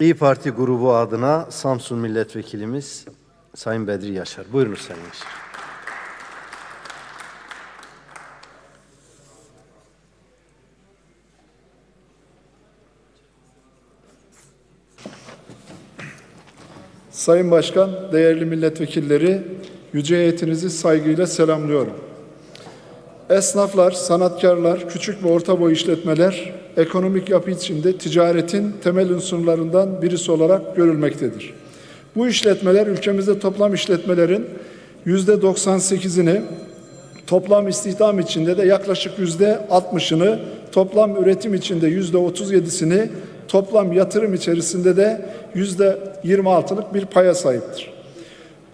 İyi Parti grubu adına Samsun Milletvekilimiz Sayın Bedri Yaşar. Buyurunuz Sayın Yaşar. Sayın Başkan, değerli milletvekilleri, yüce heyetinizi saygıyla selamlıyorum. Esnaflar, sanatkarlar, küçük ve orta boy işletmeler ekonomik yapı içinde ticaretin temel unsurlarından birisi olarak görülmektedir. Bu işletmeler ülkemizde toplam işletmelerin yüzde 98'ini toplam istihdam içinde de yaklaşık yüzde 60'ını, toplam üretim içinde yüzde 37'sini, toplam yatırım içerisinde de yüzde 26'lık bir paya sahiptir.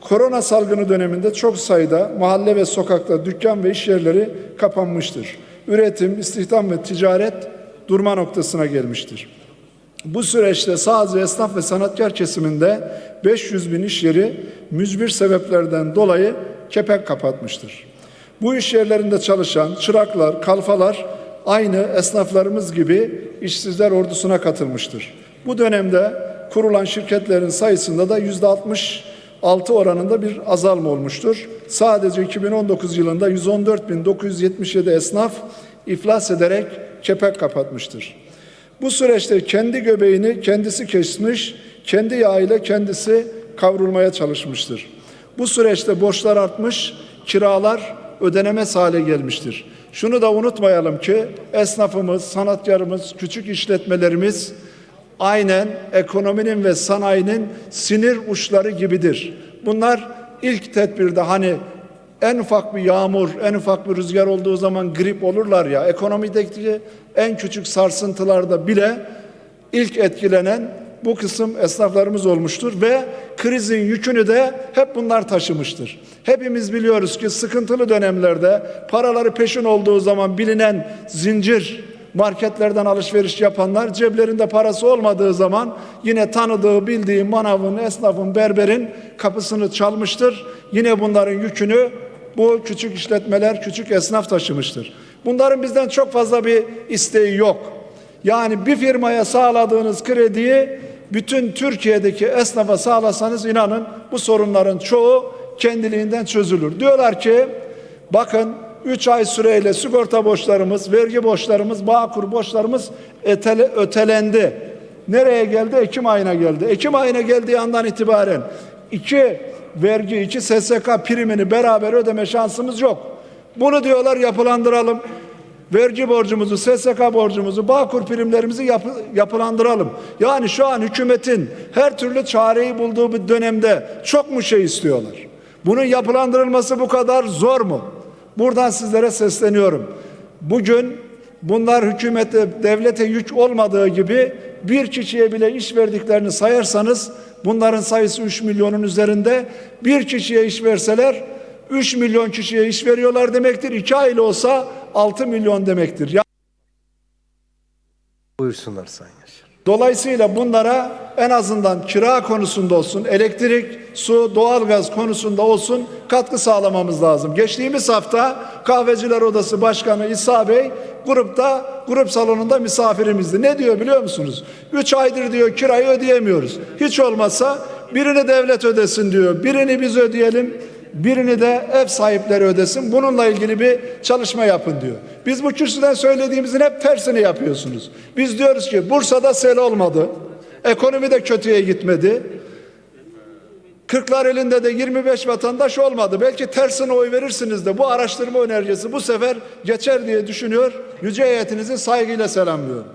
Korona salgını döneminde çok sayıda mahalle ve sokakta dükkan ve iş yerleri kapanmıştır. Üretim, istihdam ve ticaret durma noktasına gelmiştir. Bu süreçte sadece esnaf ve sanatkar kesiminde 500 bin iş yeri mücbir sebeplerden dolayı kepek kapatmıştır. Bu iş yerlerinde çalışan çıraklar, kalfalar aynı esnaflarımız gibi işsizler ordusuna katılmıştır. Bu dönemde kurulan şirketlerin sayısında da yüzde 66 oranında bir azalma olmuştur. Sadece 2019 yılında 114.977 esnaf iflas ederek kepek kapatmıştır. Bu süreçte kendi göbeğini kendisi kesmiş, kendi yağıyla kendisi kavrulmaya çalışmıştır. Bu süreçte borçlar artmış, kiralar ödenemez hale gelmiştir. Şunu da unutmayalım ki esnafımız, sanatkarımız, küçük işletmelerimiz aynen ekonominin ve sanayinin sinir uçları gibidir. Bunlar ilk tedbirde hani en ufak bir yağmur, en ufak bir rüzgar olduğu zaman grip olurlar ya. Ekonomideki en küçük sarsıntılarda bile ilk etkilenen bu kısım esnaflarımız olmuştur ve krizin yükünü de hep bunlar taşımıştır. Hepimiz biliyoruz ki sıkıntılı dönemlerde paraları peşin olduğu zaman bilinen zincir marketlerden alışveriş yapanlar ceplerinde parası olmadığı zaman yine tanıdığı, bildiği manavın, esnafın, berberin kapısını çalmıştır. Yine bunların yükünü bu küçük işletmeler, küçük esnaf taşımıştır. Bunların bizden çok fazla bir isteği yok. Yani bir firmaya sağladığınız krediyi bütün Türkiye'deki esnafa sağlasanız inanın bu sorunların çoğu kendiliğinden çözülür. Diyorlar ki bakın 3 ay süreyle sigorta borçlarımız, vergi borçlarımız, bağkur borçlarımız etele, ötelendi. Nereye geldi? Ekim ayına geldi. Ekim ayına geldiği andan itibaren iki vergi, iki SSK primini beraber ödeme şansımız yok. Bunu diyorlar yapılandıralım. Vergi borcumuzu, SSK borcumuzu, Bağkur primlerimizi yapı, yapılandıralım. Yani şu an hükümetin her türlü çareyi bulduğu bir dönemde çok mu şey istiyorlar? Bunun yapılandırılması bu kadar zor mu? Buradan sizlere sesleniyorum. Bugün bunlar hükümete, devlete yük olmadığı gibi bir kişiye bile iş verdiklerini sayarsanız bunların sayısı 3 milyonun üzerinde. Bir kişiye iş verseler 3 milyon kişiye iş veriyorlar demektir. 2 aile olsa 6 milyon demektir. Ya Buyursunlar Sayın Yaşar. Dolayısıyla bunlara en azından kira konusunda olsun, elektrik, su, doğalgaz konusunda olsun katkı sağlamamız lazım. Geçtiğimiz hafta Kahveciler Odası Başkanı İsa Bey grupta, grup salonunda misafirimizdi. Ne diyor biliyor musunuz? Üç aydır diyor kirayı ödeyemiyoruz. Hiç olmazsa birini devlet ödesin diyor, birini biz ödeyelim, birini de ev sahipleri ödesin. Bununla ilgili bir çalışma yapın diyor. Biz bu kürsüden söylediğimizin hep tersini yapıyorsunuz. Biz diyoruz ki Bursa'da sel olmadı. Ekonomi de kötüye gitmedi. Kırklar elinde de 25 vatandaş olmadı. Belki tersine oy verirsiniz de bu araştırma önergesi bu sefer geçer diye düşünüyor. Yüce heyetinizi saygıyla selamlıyorum.